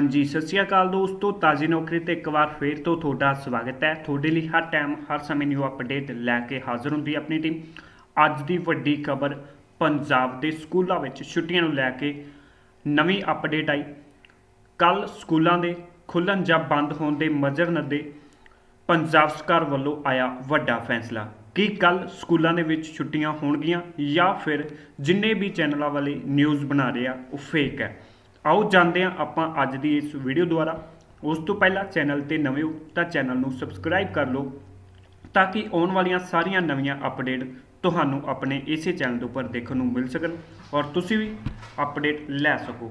ਹਾਂਜੀ, ਸਤਿ ਸ਼੍ਰੀ ਅਕਾਲ ਦੋਸਤੋ, ਤਾਜ਼ੀ ਨੌਕਰੀ ਤੇ ਇੱਕ ਵਾਰ ਫੇਰ ਤੋਂ ਤੁਹਾਡਾ ਸਵਾਗਤ ਹੈ। ਤੁਹਾਡੇ ਲਈ ਹਰ ਟਾਈਮ, ਹਰ ਸਮੇਂ ਨਿਊ ਅਪਡੇਟ ਲੈ ਕੇ ਹਾਜ਼ਰ ਹੁੰਦੀ ਆਪਣੀ ਟੀਮ ਅੱਜ ਦੀ ਵੱਡੀ ਖਬਰ, ਪੰਜਾਬ ਦੇ ਸਕੂਲਾਂ ਵਿੱਚ ਛੁੱਟੀਆਂ ਨੂੰ ਲੈ ਕੇ ਨਵੀਂ ਅਪਡੇਟ ਆਈ। ਕੱਲ ਸਕੂਲਾਂ ਦੇ ਖੁੱਲਣ ਜਾਂ ਬੰਦ ਹੋਣ ਦੇ ਮਜ਼ਰਨਦੇ ਪੰਜਾਬ ਸਰਕਾਰ ਵੱਲੋਂ ਆਇਆ ਵੱਡਾ ਫੈਸਲਾ। ਕਿ ਕੱਲ ਸਕੂਲਾਂ ਦੇ ਵਿੱਚ ਛੁੱਟੀਆਂ ਹੋਣਗੀਆਂ ਜਾਂ ਫਿਰ ਜਿੰਨੇ ਵੀ ਚੈਨਲਾਂ ਵਾਲੇ ਨਿਊਜ਼ ਬਣਾ ਰਹੇ ਆ, ਉਹ ਫੇਕ ਹੈ। ਆਓ ਜਾਣਦੇ ਹਾਂ ਆਪਾਂ ਅੱਜ ਦੀ ਇਸ ਵੀਡੀਓ ਦੁਆਰਾ। ਉਸ ਤੋਂ ਪਹਿਲਾਂ ਚੈਨਲ ਤੇ ਨਵੇਂ ਹੋ ਤਾਂ ਚੈਨਲ ਨੂੰ ਸਬਸਕ੍ਰਾਈਬ ਕਰ ਲਓ ਤਾਂ ਕਿ ਆਉਣ ਵਾਲੀਆਂ ਸਾਰੀਆਂ ਨਵੀਆਂ ਅਪਡੇਟ ਤੁਹਾਨੂੰ ਆਪਣੇ ਇਸੇ ਚੈਨਲ ਦੇ ਉੱਪਰ ਦੇਖਣ ਨੂੰ ਮਿਲ ਸਕਣ ਔਰ ਤੁਸੀਂ ਵੀ ਅਪਡੇਟ ਲੈ ਸਕੋ।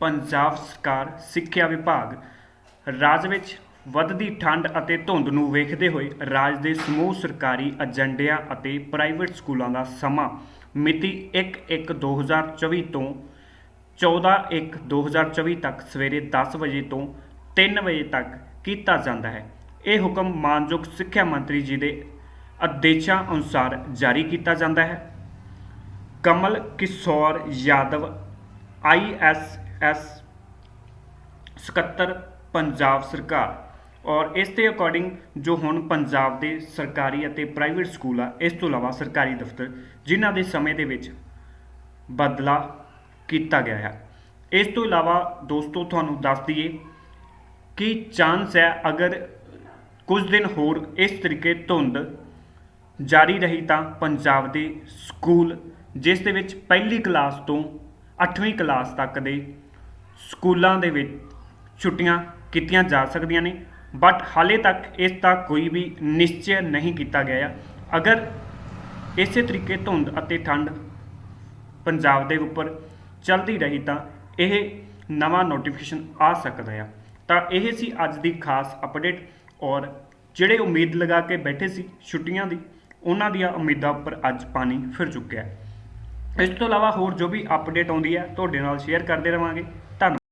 ਪੰਜਾਬ ਸਰਕਾਰ, ਸਿੱਖਿਆ ਵਿਭਾਗ ਰਾਜ ਵਿੱਚ ਵੱਧਦੀ ਠੰਡ ਅਤੇ ਧੁੰਦ ਨੂੰ ਵੇਖਦੇ ਹੋਏ ਰਾਜ ਦੇ ਸਮੂਹ ਸਰਕਾਰੀ ਏਜੰਡਿਆਂ ਅਤੇ ਪ੍ਰਾਈਵੇਟ ਸਕੂਲਾਂ ਦਾ ਸਮਾਂ ਮਿਤੀ 1/1/2024 ਤੋਂ 14/1/2024 ਤੱਕ ਸਵੇਰੇ 10 ਵਜੇ ਤੋਂ 3 ਵਜੇ ਤੱਕ ਕੀਤਾ ਜਾਂਦਾ ਹੈ। ਇਹ ਹੁਕਮ ਮਾਨਯੋਗ ਸਿੱਖਿਆ ਮੰਤਰੀ ਜੀ ਦੇ ਆਦੇਸ਼ਾਂ ਅਨੁਸਾਰ ਜਾਰੀ ਕੀਤਾ ਜਾਂਦਾ ਹੈ। ਕਮਲ ਕਿਸ਼ੋਰ ਯਾਦਵ ਆਈਐਸਐਸ ਸਕੱਤਰ, ਪੰਜਾਬ ਸਰਕਾਰ ਔਰ ਇਸ ਦੇ ਅਕੋਰਡਿੰਗ ਜੋ ਹੁਣ ਪੰਜਾਬ ਦੇ ਸਰਕਾਰੀ ਅਤੇ ਪ੍ਰਾਈਵੇਟ ਸਕੂਲ ਆ, ਇਸ ਤੋਂ ਇਲਾਵਾ ਸਰਕਾਰੀ ਦਫ਼ਤਰ, ਜਿਨ੍ਹਾਂ ਦੇ ਸਮੇਂ ਦੇ ਵਿੱਚ ਬਦਲਾ ਕੀਤਾ ਗਿਆ ਹੈ। ਇਸ ਤੋਂ ਇਲਾਵਾ ਦੋਸਤੋ, ਤੁਹਾਨੂੰ ਦੱਸ ਦਈਏ ਕਿ ਚਾਂਸ ਹੈ ਅਗਰ ਕੁਝ ਦਿਨ ਹੋਰ ਇਸ ਤਰੀਕੇ ਧੁੰਦ ਜਾਰੀ ਰਹੀ ਤਾਂ ਪੰਜਾਬ ਦੇ ਸਕੂਲ, ਜਿਸ ਦੇ ਵਿੱਚ ਪਹਿਲੀ ਕਲਾਸ ਤੋਂ 8ਵੀਂ ਕਲਾਸ ਤੱਕ ਦੇ ਸਕੂਲਾਂ ਦੇ ਵਿੱਚ ਛੁੱਟੀਆਂ ਕੀਤੀਆਂ ਜਾ ਸਕਦੀਆਂ ਨੇ। ਬਟ ਹਾਲੇ ਤੱਕ ਇਸ ਦਾ ਕੋਈ ਵੀ ਨਿਸ਼ਚੈ ਨਹੀਂ ਕੀਤਾ ਗਿਆ ਅਗਰ ਇਸੇ ਤਰੀਕੇ ਧੁੰਦ ਅਤੇ ਠੰਡ ਪੰਜਾਬ ਦੇ ਉੱਪਰ ਚੱਲਦੀ ਰਹੀ ਤਾਂ ਇਹ ਨਵਾਂ ਨੋਟੀਫਿਕੇਸ਼ਨ ਆ ਸਕਦਾ ਆ। ਤਾਂ ਇਹ ਸੀ ਅੱਜ ਦੀ ਖਾਸ ਅਪਡੇਟ ਔਰ ਜਿਹੜੇ ਉਮੀਦ ਲਗਾ ਕੇ ਬੈਠੇ ਸੀ ਛੁੱਟੀਆਂ ਦੀ, ਉਹਨਾਂ ਦੀਆਂ ਉਮੀਦਾਂ ਉੱਪਰ ਅੱਜ ਪਾਣੀ ਫਿਰ ਚੁੱਕਿਆ। ਇਸ ਤੋਂ ਇਲਾਵਾ ਹੋਰ ਜੋ ਵੀ ਅਪਡੇਟ ਆਉਂਦੀ ਹੈ, ਤੁਹਾਡੇ ਨਾਲ ਸ਼ੇਅਰ ਕਰਦੇ ਰਵਾਂਗੇ। ਧੰਨਵਾਦ।